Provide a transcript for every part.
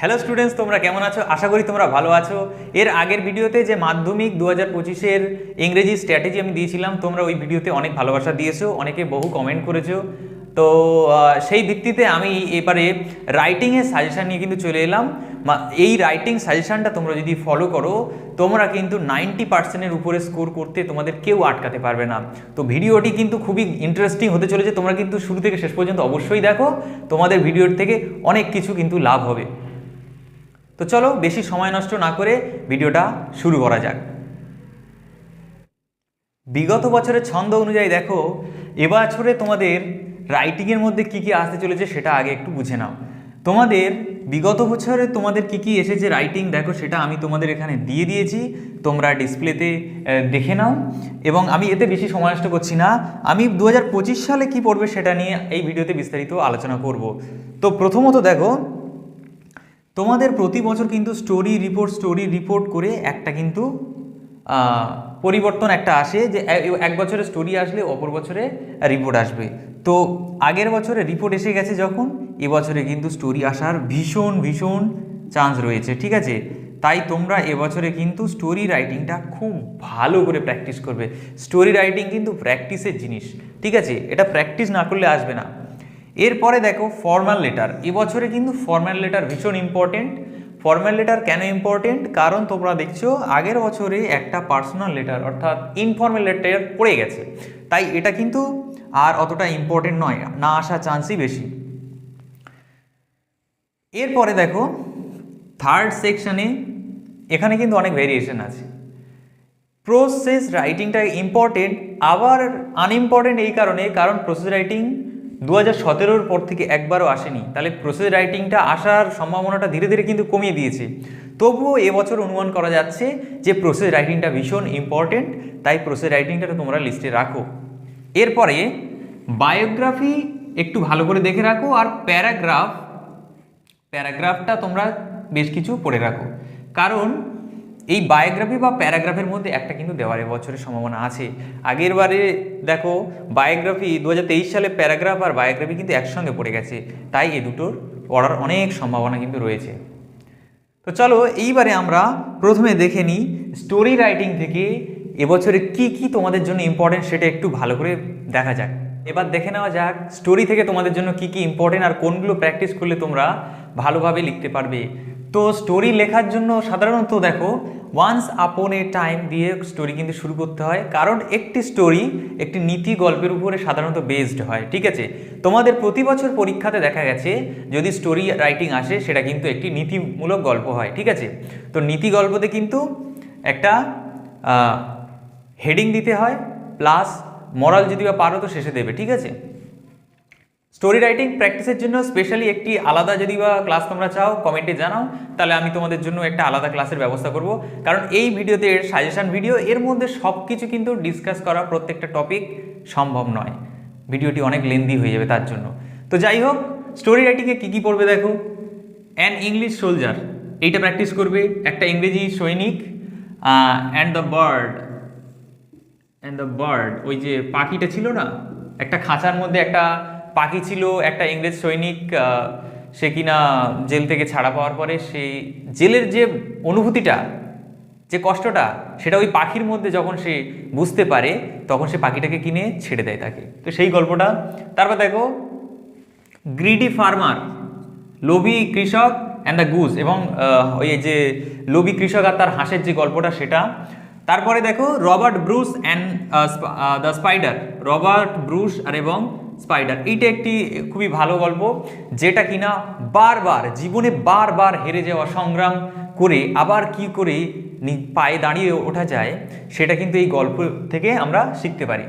Hello students তোমরা কেমন আছো? আশা করি তোমরা ভালো আছো। এর আগের ভিডিওতে যে মাধ্যমিক দু হাজার পঁচিশের ইংরেজি স্ট্র্যাটেজি আমি দিয়েছিলাম, তোমরা ওই ভিডিওতে অনেক ভালোবাসা দিয়েছ, অনেকে বহু কমেন্ট করেছ। তো সেই ভিত্তিতে আমি এবারে রাইটিংয়ের সাজেশান নিয়ে কিন্তু চলে এলাম। এই রাইটিং সাজেশানটা তোমরা যদি ফলো করো, তোমরা কিন্তু নাইনটি পার্সেন্টের উপরে স্কোর করতে তোমাদের কেউ আটকাতে পারবে না। তো ভিডিওটি কিন্তু খুবই ইন্টারেস্টিং হতে চলেছে, তোমরা কিন্তু শুরু থেকে শেষ পর্যন্ত অবশ্যই দেখো। তোমাদের ভিডিওর থেকে অনেক কিছু কিন্তু লাভ হবে। তো চলো বেশি সময় নষ্ট না করে ভিডিওটা শুরু করা যাক। বিগত বছরের ছন্দ অনুযায়ী দেখো, এবছরে তোমাদের রাইটিংয়ের মধ্যে কি কি আসতে চলেছে সেটা আগে একটু বুঝে নাও। তোমাদের বিগত বছরে তোমাদের কি কি এসেছে রাইটিং দেখো সেটা আমি তোমাদের এখানে দিয়ে দিয়েছি, তোমরা ডিসপ্লেতে দেখে নাও। এবং আমি এতে বেশি সময় নষ্ট করছি না, আমি দু হাজার পঁচিশ সালে কি পড়বে সেটা নিয়ে এই ভিডিওতে বিস্তারিত আলোচনা করব। তো প্রথমত দেখো তোমাদের প্রতি বছর কিন্তু স্টোরি রিপোর্ট স্টোরি রিপোর্ট করে একটা কিন্তু পরিবর্তন একটা আসে যে এক বছরে স্টোরি আসলে অপর বছরে রিপোর্ট আসবে। তো আগের বছরে রিপোর্ট এসে গেছে যখন এবছরে কিন্তু স্টোরি আসার ভীষণ ভীষণ চান্স রয়েছে, ঠিক আছে? তাই তোমরা এবছরে কিন্তু স্টোরি রাইটিংটা খুব ভালো করে প্র্যাকটিস করবে। স্টোরি রাইটিং কিন্তু প্র্যাকটিসের জিনিস, ঠিক আছে? এটা প্র্যাকটিস না করলে আসবে না। এরপরে দেখো ফর্মাল লেটার এবছরে কিন্তু ফর্মাল লেটার ভীষণ ইম্পর্টেন্ট ফর্মাল লেটার কেন ইম্পর্টেন্ট কারণ তোমরা দেখছ, আগের বছরে একটা পার্সোনাল লেটার অর্থাৎ ইনফর্মাল লেটার পড়ে গেছে। তাই এটা কিন্তু আর অতটা ইম্পর্টেন্ট নয়, না আসার চান্সই বেশি। এরপরে দেখো থার্ড সেকশানে এখানে কিন্তু অনেক ভেরিয়েশন আছে। প্রসেস রাইটিংটা ইম্পর্টেন্ট আবার আনইম্পর্টেন্ট এই কারণে, কারণ প্রসেস রাইটিং দু হাজার সতেরোর পর থেকে একবারও আসেনি। তাহলে প্রসেস রাইটিংটা আসার সম্ভাবনাটা ধীরে ধীরে কিন্তু কমিয়ে দিয়েছে। তবুও এবছর অনুমান করা যাচ্ছে যে প্রসেস রাইটিংটা ভীষণ ইম্পর্টেন্ট তাই প্রসেস রাইটিংটা তোমরা লিস্টে রাখো। এরপরে বায়োগ্রাফি একটু ভালো করে দেখে রাখো আর প্যারাগ্রাফ প্যারাগ্রাফটা তোমরা বেশ কিছু পড়ে রাখো। কারণ এই বায়োগ্রাফি বা প্যারাগ্রাফের মধ্যে একটা কিন্তু দেওয়ার বছরের সম্ভাবনা আছে। আগের বারে দেখো বায়োগ্রাফি দু হাজার তেইশ সালে প্যারাগ্রাফ আর বায়োগ্রাফি কিন্তু একসঙ্গে পড়ে গেছে। তাই এই দুটোর পড়ার অনেক সম্ভাবনা কিন্তু রয়েছে। তো চলো, এইবারে আমরা প্রথমে দেখে নিই স্টোরি রাইটিং থেকে এবছরে কি কি তোমাদের জন্য ইম্পর্টেন্ট সেটা একটু ভালো করে দেখা যাক। এবার দেখে নেওয়া যাক স্টোরি থেকে তোমাদের জন্য কি কি ইম্পর্টেন্ট আর কোনগুলো প্র্যাকটিস করলে তোমরা ভালোভাবে লিখতে পারবে। তো স্টোরি লেখার জন্য সাধারণত দেখো ওয়ান্স আপন এ টাইম দিয়ে স্টোরি কিন্তু শুরু করতে হয়। কারণ একটি স্টোরি একটি নীতি গল্পের উপরে সাধারণত বেসড হয়, ঠিক আছে? তোমাদের প্রতি বছর পরীক্ষাতে দেখা গেছে, যদি স্টোরি রাইটিং আসে, সেটা কিন্তু একটি নীতিমূলক গল্প হয়, ঠিক আছে? তো নীতি গল্পতে কিন্তু একটা হেডিং দিতে হয় প্লাস মরাল যদি বা পারো তো শেষে দেবে, ঠিক আছে? স্টোরি রাইটিং প্র্যাকটিসের জন্য স্পেশালি একটি আলাদা যদি বা ক্লাস তোমরা চাও কমেন্টে জানাও, তাহলে আমি তোমাদের জন্য একটা আলাদা ক্লাসের ব্যবস্থা করব। কারণ এই ভিডিওতে এর সাজেশান ভিডিও এর মধ্যে সব কিছু কিন্তু ডিসকাস করা প্রত্যেকটা টপিক সম্ভব নয়। ভিডিওটি অনেক লেন্দি হয়ে যাবে তার জন্য। তো যাই হোক স্টোরি রাইটিংয়ে কী কী পড়বে দেখো? অ্যান ইংলিশ সোলজার এইটা প্র্যাকটিস করবে। একটা ইংরেজি সৈনিক and the bird and the bird ওই যে পাখিটা ছিল না? একটা খাঁচার মধ্যে একটা পাখি ছিল একটা ইংরেজ সৈনিক সে কিনা জেল থেকে ছাড়া পাওয়ার পরে সেই জেলের যে অনুভূতিটা, যে কষ্টটা, সেটা ওই পাখির মধ্যে যখন সে বুঝতে পারে, তখন সে পাখিটাকে কিনে ছেড়ে দেয় তাকে। তো সেই গল্পটা। তারপর দেখো গ্রিডি ফার্মার লোভী কৃষক অ্যান্ড দ্য গুজ এবং ওই যে লোভী কৃষক আর তার হাঁসের যে গল্পটা সেটা। তারপরে দেখো, Robert Bruce and the spider Robert Bruce আর এবং স্পাইডার। এইটা একটি খুবই ভালো গল্প, যেটা কিনা বারবার, জীবনে বারবার হেরে যাওয়া সংগ্রাম করে আবার কি করে পায়ে দাঁড়িয়ে ওঠা যায়, সেটা কিন্তু এই গল্প থেকে আমরা শিখতে পারি।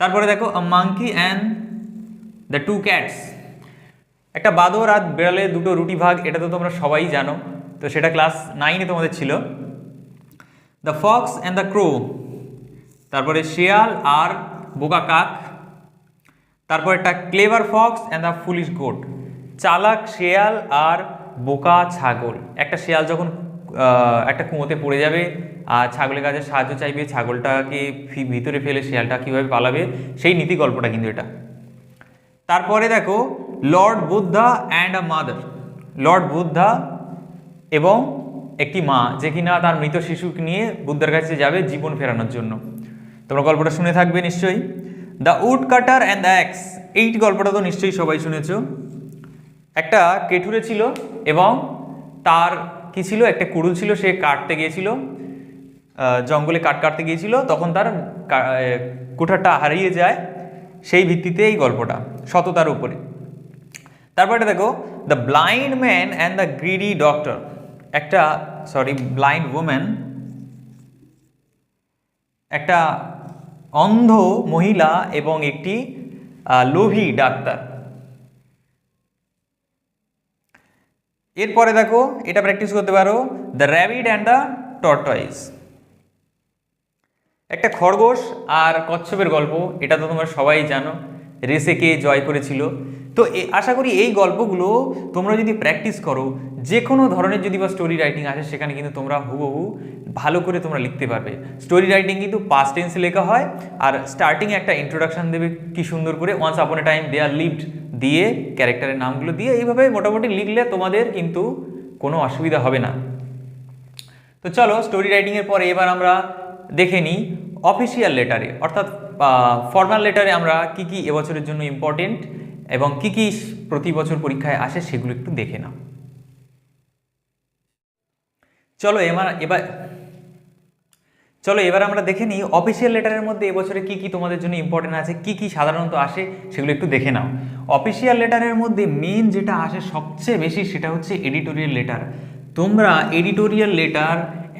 তারপরে দেখো monkey and the two cats একটা বাদর আর বেড়ালে দুটো রুটি ভাগ, এটা তো তোমরা সবাই জানো, তো সেটা ক্লাস নাইনে তোমাদের ছিল। The fox and the crow তারপরে শেয়াল আর বোকা কাক। তারপর একটা clever fox and the foolish goat চালাক, শেয়াল আর বোকা ছাগল। একটা শেয়াল যখন একটা কুঁয়োতে পড়ে যাবে, আর ছাগলের কাছে সাহায্য চাইবে, ছাগলটাকে ভিতরে ফেলে শেয়ালটা কীভাবে পালাবে, সেই নীতি গল্পটা কিন্তু এটা। তারপরে দেখো, Lord Buddha and a mother. Lord Buddha এবং একটি মা, যে কিনা তার মৃত শিশুকে নিয়ে বুদ্ধার কাছে যাবে জীবন ফেরানোর জন্য। তোমরা গল্পটা শুনে থাকবে নিশ্চয়ই। The woodcutter and the axe এই গল্পটা তো নিশ্চয়ই সবাই শুনেছ। একটা কেঠুরে ছিল এবং তার কি ছিল? একটা কুড়ুল ছিল, সে কাটতে গিয়েছিল। জঙ্গলে কাঠ কাটতে গিয়েছিল। তখন তার কুঠারটা হারিয়ে যায় সেই ভিত্তিতে এই গল্পটা, সততার উপরে। তারপরে দেখো the blind man and the greedy doctor একটা সরি ব্লাইন্ড ওম্যান একটা অন্ধ মহিলা এবং একটি লোভী ডাক্তার। এরপরে দেখো, এটা প্র্যাকটিস করতে পারো the rabbit and the tortoise একটা খরগোশ আর কচ্ছপের গল্প, এটা তো তোমরা সবাই জানো। রেসে কে জয় করেছিল? তো আশা করি এই গল্পগুলো তোমরা যদি প্র্যাকটিস করো যে কোনো ধরনের যদি বা স্টোরি রাইটিং আসে সেখানে কিন্তু তোমরা হুবহু ভালো করে তোমরা লিখতে পারবে। স্টোরি রাইটিং কিন্তু পাস্ট টেন্সে লেখা হয়, আর স্টার্টিং একটা ইন্ট্রোডাকশন দেবে কি সুন্দর করে ওয়ান্স আপন এ টাইম দে আর লিভড দিয়ে ক্যারেক্টারের নামগুলো দিয়ে, এইভাবে মোটামুটি লিখলে তোমাদের কিন্তু কোনো অসুবিধা হবে না। তো চলো স্টোরি রাইটিংয়ের পরে এবার আমরা দেখে নিই অফিসিয়াল লেটারে অর্থাৎ ফর্মাল লেটারে আমরা কি কি এবছরের জন্য ইম্পর্টেন্ট এবং কি কি প্রতি বছর পরীক্ষায় আসে সেগুলো একটু দেখে নাও। চলো এবার এবার, চলো এবার আমরা দেখে নিই অফিসিয়াল লেটারের মধ্যে এবছরে কি কি তোমাদের জন্য ইম্পর্টেন্ট আছে, কি কি সাধারণত আসে সেগুলো একটু দেখে নাও। অফিসিয়াল লেটারের মধ্যে মেন যেটা আসে সবচেয়ে বেশি সেটা হচ্ছে এডিটোরিয়াল লেটার তোমরা এডিটোরিয়াল লেটার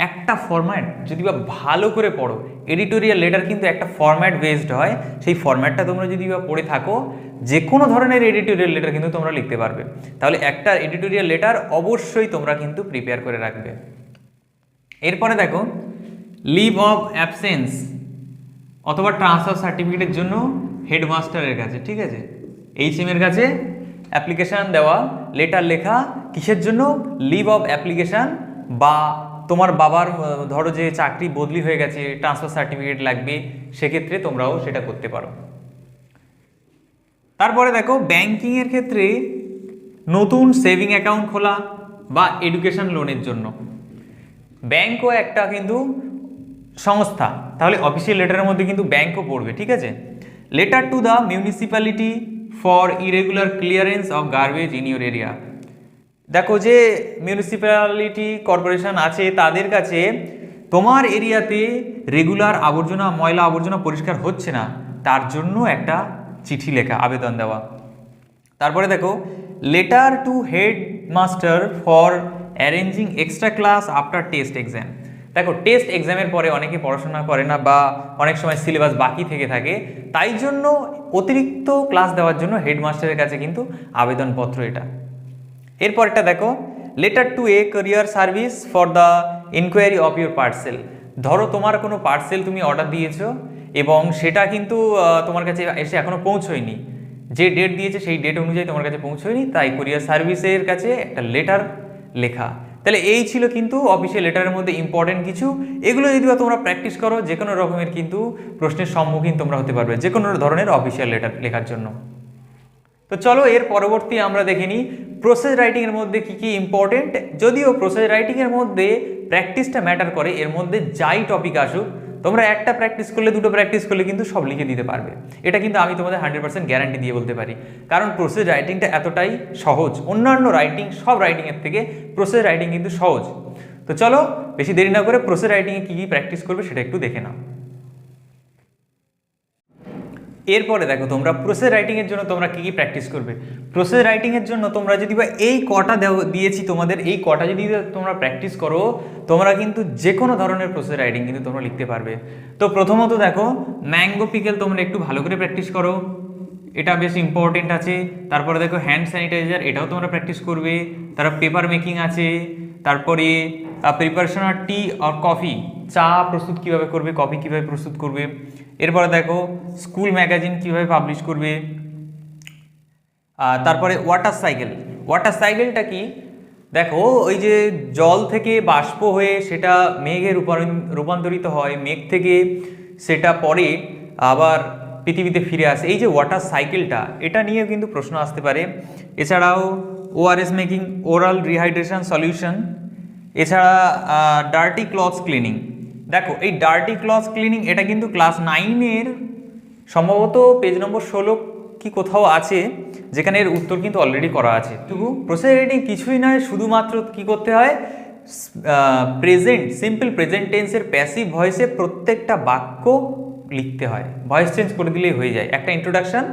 একটা ফরম্যাট যদি বা ভালো করে পড়ো এডিটোরিয়াল লেটার কিন্তু একটা ফরম্যাট বেসড হয়, সেই ফরম্যাটটা তোমরা যদি বা পড়ে থাকো যে কোনো ধরনের এডিটোরিয়াল লেটার কিন্তু তোমরা লিখতে পারবে। তাহলে একটা এডিটোরিয়াল লেটার অবশ্যই তোমরা কিন্তু প্রিপেয়ার করে রাখবে। এরপরে দেখো লিভ অফ অ্যাবসেন্স অথবা ট্রান্সফার সার্টিফিকেটের জন্য হেডমাস্টারের কাছে, ঠিক আছে? এইচএম এর কাছে অ্যাপ্লিকেশান দেওয়া লেটার লেখা কিসের জন্য? লিভ অফ অ্যাপ্লিকেশান বা তোমার বাবার ধরো যে চাকরি বদলি হয়ে গেছে ট্রান্সফার সার্টিফিকেট লাগবে, সেক্ষেত্রে তোমরাও সেটা করতে পারো। তারপরে দেখো ব্যাংকিংয়ের ক্ষেত্রে নতুন সেভিং অ্যাকাউন্ট খোলা বা এডুকেশন লোনের জন্য। ব্যাংকও একটা কিন্তু সংস্থা, তাহলে অফিসিয়াল লেটারের মধ্যে কিন্তু ব্যাংকও পড়বে, ঠিক আছে? Letter to the municipality for irregular clearance of garbage in your area দেখো যে মিউনিসিপ্যালিটি কর্পোরেশন আছে, তাদের কাছে তোমার এরিয়াতে রেগুলার আবর্জনা, ময়লা আবর্জনা পরিষ্কার হচ্ছে না, তার জন্য একটা চিঠি লেখা, আবেদন দেওয়া। তারপরে দেখো letter to headmaster for arranging extra class after test exam দেখো টেস্ট এক্সামের পরে অনেকে পড়াশোনা করে না বা অনেক সময় সিলেবাস বাকি থেকে থাকে, তাই জন্য অতিরিক্ত ক্লাস দেওয়ার জন্য হেডমাস্টারের কাছে কিন্তু আবেদনপত্র এটা। এরপরটা দেখো letter to a carrier service for the inquiry of your parcel ধরো, তোমার কোনো পার্সেল তুমি অর্ডার দিয়েছ এবং সেটা কিন্তু তোমার কাছে এসে এখনও পৌঁছয়নি। যে ডেট দিয়েছে সেই ডেট অনুযায়ী তোমার কাছে পৌঁছয়নি, তাই কুরিয়ার সার্ভিসের কাছে একটা লেটার লেখা। তাহলে এই ছিল কিন্তু অফিসিয়াল লেটারের মধ্যে ইম্পর্টেন্ট কিছু। এগুলো যদি তোমরা প্র্যাকটিস করো যে কোনো রকমের কিন্তু প্রশ্নের সম্মুখীন তোমরা হতে পারবে যে কোনো ধরনের অফিসিয়াল লেটার লেখার জন্য। তো চলো এর পরবর্তী আমরা দেখে নিই প্রসেস রাইটিংয়ের মধ্যে কি কি ইম্পর্টেন্ট যদিও প্রসেস রাইটিংয়ের মধ্যে প্র্যাকটিসটা ম্যাটার করে, এর মধ্যে যাই টপিক আসুক তোমরা একটা প্র্যাকটিস করলে, দুটো প্র্যাকটিস করলে কিন্তু সব লিখে দিতে পারবে। এটা কিন্তু আমি তোমাদের হান্ড্রেড পার্সেন্ট গ্যারান্টি দিয়ে বলতে পারি। কারণ প্রসেস রাইটিংটা এতটাই সহজ। অন্যান্য রাইটিং সব রাইটিংয়ের থেকে প্রসেস রাইটিং কিন্তু সহজ। তো চলো, বেশি দেরি না করে প্রসেস রাইটিংয়ে কী কী প্র্যাকটিস করবে সেটা একটু দেখে নাও। এরপরে দেখো, তোমরা প্রসেস রাইটিংয়ের জন্য তোমরা কী কী প্র্যাকটিস করবে? প্রসেস রাইটিংয়ের জন্য তোমরা যদি বা এই কটা দিয়েছি তোমাদের, এই কটা যদি তোমরা প্র্যাকটিস করো, তোমরা কিন্তু যে কোনো ধরনের প্রসেস রাইটিং কিন্তু তোমরা লিখতে পারবে। তো প্রথমত দেখো ম্যাঙ্গো পিকেল তোমরা একটু ভালো করে প্র্যাকটিস করো। এটা বেশ ইম্পর্টেন্ট আছে। তারপরে দেখো হ্যান্ড স্যানিটাইজার এটাও তোমরা প্র্যাকটিস করবে। তারপর পেপার মেকিং আছে। তারপরে প্রিপারেশন আর টি আর কফি চা প্রস্তুত কীভাবে করবে, কফি কীভাবে প্রস্তুত করবে, এরপরে দেখো স্কুল ম্যাগাজিন কীভাবে পাবলিশ করবে তারপরে ওয়াটার সাইকেল ওয়াটার সাইকেলটা কি? দেখো ওই যে জল থেকে বাষ্প হয়ে সেটা মেঘে রূপান্তরিত হয়, মেঘ থেকে সেটা পরে আবার পৃথিবীতে ফিরে আসে। এই যে ওয়াটার সাইকেলটা এটা নিয়েও কিন্তু প্রশ্ন আসতে পারে। এছাড়াও ORS making oral rehydration solution এছাড়া ডার্টি ক্লথস ক্লিনিং দেখো, এই ডার্টি ক্লথস ক্লিনিং এটা কিন্তু ক্লাস নাইনের সম্ভবত পেজ নম্বর ষোলো কি কোথাও আছে, যেখানে এর উত্তর কিন্তু অলরেডি করা আছে। তবু প্রসেস রেটিং কিছুই নয়, শুধুমাত্র কি করতে হয় প্রেজেন্ট সিম্পল প্রেজেন্ট টেন্সের প্যাসিভ ভয়েসে প্রত্যেকটা বাক্য লিখতে হয়। ভয়েস চেঞ্জ করে দিলেই হয়ে যায়। একটা ইন্ট্রোডাকশন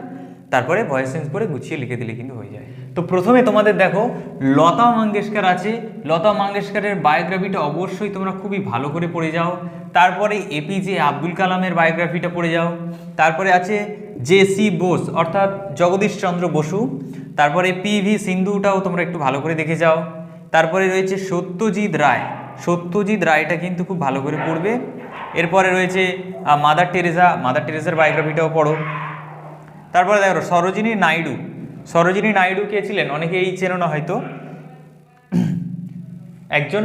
তারপরে ভয়েস চেঞ্জ করে গুছিয়ে লিখে দিলে কিন্তু হয়ে যায়। তো প্রথমে তোমাদের দেখো, লতা মঙ্গেশকর আছে। লতা মঙ্গেশকরের বায়োগ্রাফিটা অবশ্যই তোমরা খুবই ভালো করে পড়ে যাও। তারপরে এপিজে আব্দুল কালামের বায়োগ্রাফিটা পড়ে যাও। তারপরে আছে জে সি বোস অর্থাৎ জগদীশ চন্দ্র বসু। তারপরে পি ভি সিন্ধুটাও তোমরা একটু ভালো করে দেখে যাও। তারপরে রয়েছে সত্যজিৎ রায়। সত্যজিৎ রায়টা কিন্তু খুব ভালো করে পড়বে। এরপরে রয়েছে মাদার টেরেসা। মাদার টেরেসার বায়োগ্রাফিটাও পড়ো। তারপরে দেখো, সরোজিনী নাইডু। সরোজিনী নাইডু কে ছিলেন? অনেকে এই চেনো না হয়তো। একজন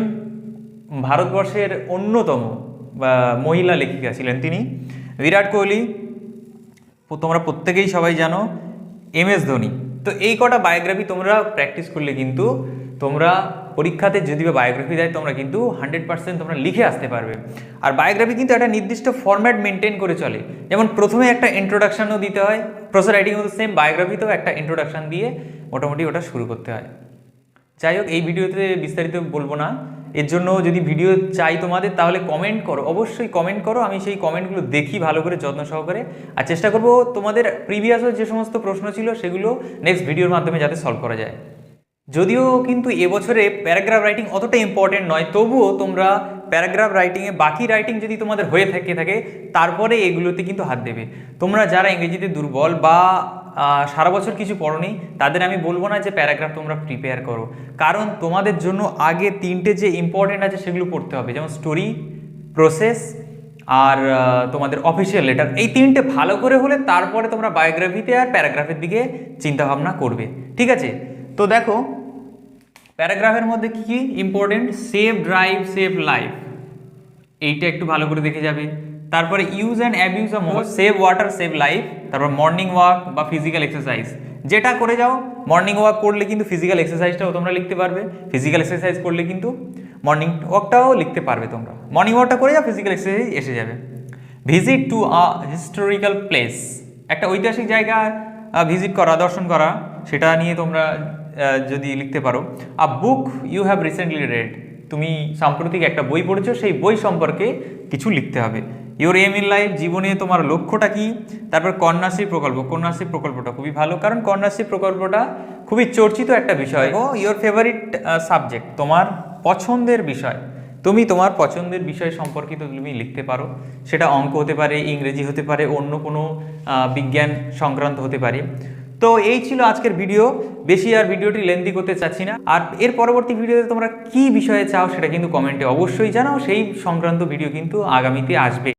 ভারতবর্ষের অন্যতম মহিলা লেখিকা ছিলেন তিনি। বিরাট কোহলি তোমরা প্রত্যেকেই সবাই জানো, এম এস ধোনি। তো এই কটা বায়োগ্রাফি তোমরা প্র্যাকটিস করলে কিন্তু তোমরা পরীক্ষাতে যদি বায়োগ্রাফি দেয়, তোমরা কিন্তু হান্ড্রেড পার্সেন্ট তোমরা লিখে আসতে পারবে। আর বায়োগ্রাফি কিন্তু একটা নির্দিষ্ট ফর্ম্যাট মেনটেন করে চলে। যেমন প্রথমে একটা ইন্ট্রোডাকশনও দিতে হয় প্রসেস রাইটিং মতো সেম বায়োগ্রাফিতেও একটা ইন্ট্রোডাকশন দিয়ে মোটামুটি ওটা শুরু করতে হয়। যাই হোক, এই ভিডিওতে বিস্তারিত বলব না। এর জন্য যদি ভিডিও চাই তোমাদের, তাহলে কমেন্ট করো। অবশ্যই কমেন্ট করো, আমি সেই কমেন্টগুলো দেখি ভালো করে, যত্ন সহকারে। আর চেষ্টা করব তোমাদের প্রিভিয়াসও যে সমস্ত প্রশ্ন ছিল, সেগুলো নেক্সট ভিডিওর মাধ্যমে যাতে সলভ করা যায়। যদিও কিন্তু এবছরে প্যারাগ্রাফ রাইটিং অতটা ইম্পর্টেন্ট নয়, তবুও তোমরা প্যারাগ্রাফ রাইটিংয়ে বাকি রাইটিং যদি তোমাদের হয়ে থাকে থাকে, তারপরে এগুলোতে কিন্তু হাত দেবে। তোমরা যারা ইংরেজিতে দুর্বল বা সারা বছর কিছু পড়নি, তাদের আমি বলব না যে প্যারাগ্রাফ তোমরা প্রিপেয়ার করো। কারণ তোমাদের জন্য আগে তিনটে যে ইম্পর্টেন্ট আছে, সেগুলো পড়তে হবে। যেমন স্টোরি প্রসেস আর তোমাদের অফিসিয়াল লেটার এই তিনটে ভালো করে হলে তারপরে তোমরা বায়োগ্রাফিতে আর প্যারাগ্রাফের দিকে চিন্তাভাবনা করবে। ঠিক আছে? তো দেখো প্যারাগ্রাফের মধ্যে কি কি important save drive save life এইটা একটু ভালো করে দেখে যাবে। তারপরে use and abuse of mobile save water save life তারপর মর্নিং ওয়াক বা ফিজিক্যাল এক্সারসাইজ যেটা করে যাও মর্নিং ওয়াক করলে কিন্তু ফিজিক্যাল এক্সারসাইজটাও তোমরা লিখতে পারবে। ফিজিক্যাল এক্সারসাইজ করলে কিন্তু মর্নিং ওয়াকটাও লিখতে পারবে তোমরা। মর্নিং ওয়াকটা করে যাও ফিজিক্যাল এক্সারসাইজ এসে যাবে। Visit to a historical place একটা ঐতিহাসিক জায়গা ভিজিট করা, দর্শন করা, সেটা নিয়ে তোমরা যদি লিখতে পারো a book you have recently read তুমি সাম্প্রতিক একটা বই পড়েছো সেই বই সম্পর্কে কিছু লিখতে হবে। ইওর এম ইন লাইফ জীবনে তোমার লক্ষ্যটা কি? তারপর কন্যাশ্রী প্রকল্প কন্যাশ্রী প্রকল্পটা খুবই ভালো কারণ কন্যাশ্রী প্রকল্পটা খুবই চর্চিত একটা বিষয়। ও ইওর ফেভারিট সাবজেক্ট তোমার পছন্দের বিষয়। তুমি তোমার পছন্দের বিষয় সম্পর্কিত তুমি লিখতে পারো। সেটা অঙ্ক হতে পারে ইংরেজি হতে পারে অন্য কোনো বিজ্ঞান সংক্রান্ত হতে পারে। তো এই ছিল আজকের ভিডিও বেশি আর ভিডিওটি লেন্দি করতে চাচ্ছি না। আর এর পরবর্তী ভিডিওতে তোমরা কি বিষয়ে চাও সেটা কিন্তু কমেন্টে অবশ্যই জানাও। সেই সংক্রান্ত ভিডিও কিন্তু আগামীতে আসবে।